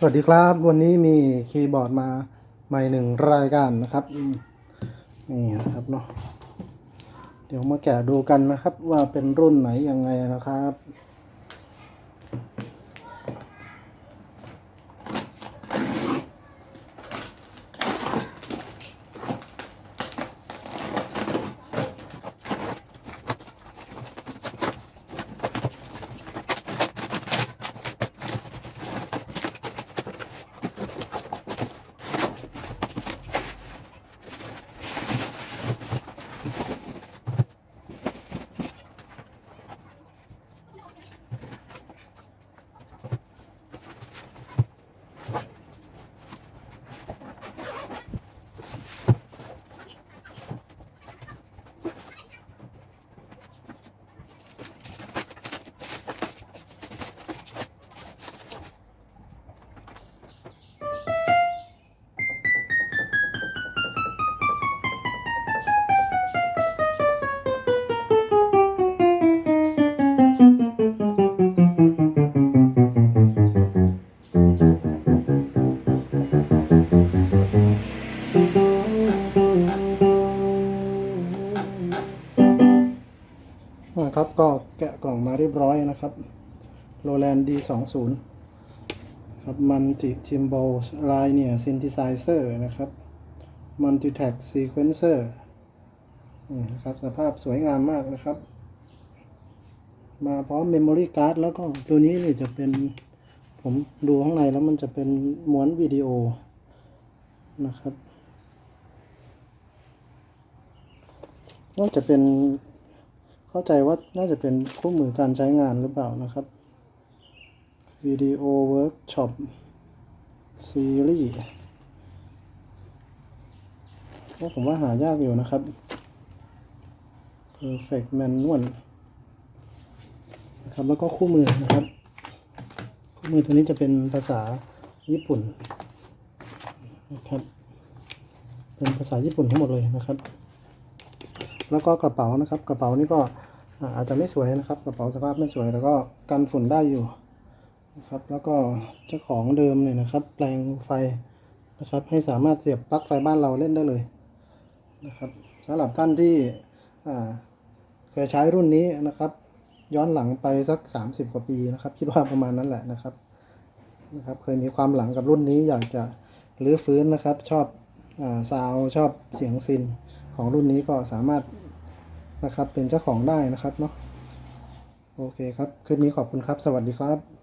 สวัสดีครับ วันนี้มีคีย์บอร์ดมาใหม่หนึ่งรายการนะครับนี่นะครับเนาะเดี๋ยวมาแกะดูกันนะครับ ว่าเป็นรุ่นไหนยังไงนะครับ นะครับ ก็แกะกล่องมาเรียบร้อยนะครับ Roland D20 ครับมันติทิมโบลายเนี่ยซินธิไซเซอร์นะครับมัลติแท็กซีเควนเซอร์นี่นะครับสภาพสวยงามมากนะครับ มาพร้อมเมมโมรี่การ์ดแล้วก็ตัวนี้นี่จะเป็นผมดูข้างในแล้วมันจะเป็นม้วนวิดีโอนะครับน่าจะเป็น เข้าใจว่าน่าจะเป็นคู่มือการใช้งานหรือเปล่านะครับวิดีโอเวิร์กช็อปซีรีส์ผมว่าหายากอยู่นะครับ Perfect Manual นะครับแล้วก็คู่มือนะครับ คู่มือตัวนี้จะเป็นภาษาญี่ปุ่นนะครับเป็นภาษาญี่ปุ่นทั้งหมดเลยนะครับ แล้วก็กระเป๋านะครับ กระเป๋านี่ก็ อาจจะไม่สวยนะครับ กระเป๋าสภาพไม่สวยแล้วก็กันฝุ่นได้อยู่นะครับ แล้วก็เจ้าของเดิมเนี่ยนะครับ แปลงไฟนะครับ ให้สามารถเสียบปลั๊กไฟบ้านเราเล่นได้เลยนะครับสำหรับท่านที่เคยใช้รุ่นนี้นะครับ ย้อนหลังไปสัก 30 กว่าปีนะครับ คิดว่าประมาณนั้นแหละนะครับนะครับ เคยมีความหลังกับรุ่นนี้อยากจะรื้อฟื้นนะครับ ชอบอซาวชอบเสียงซินของรุ่นนี้ก็สามารถ นะครับ เป็นเจ้าของได้นะครับเนาะโอเคครับ คลิปนี้ขอบคุณครับ สวัสดีครับ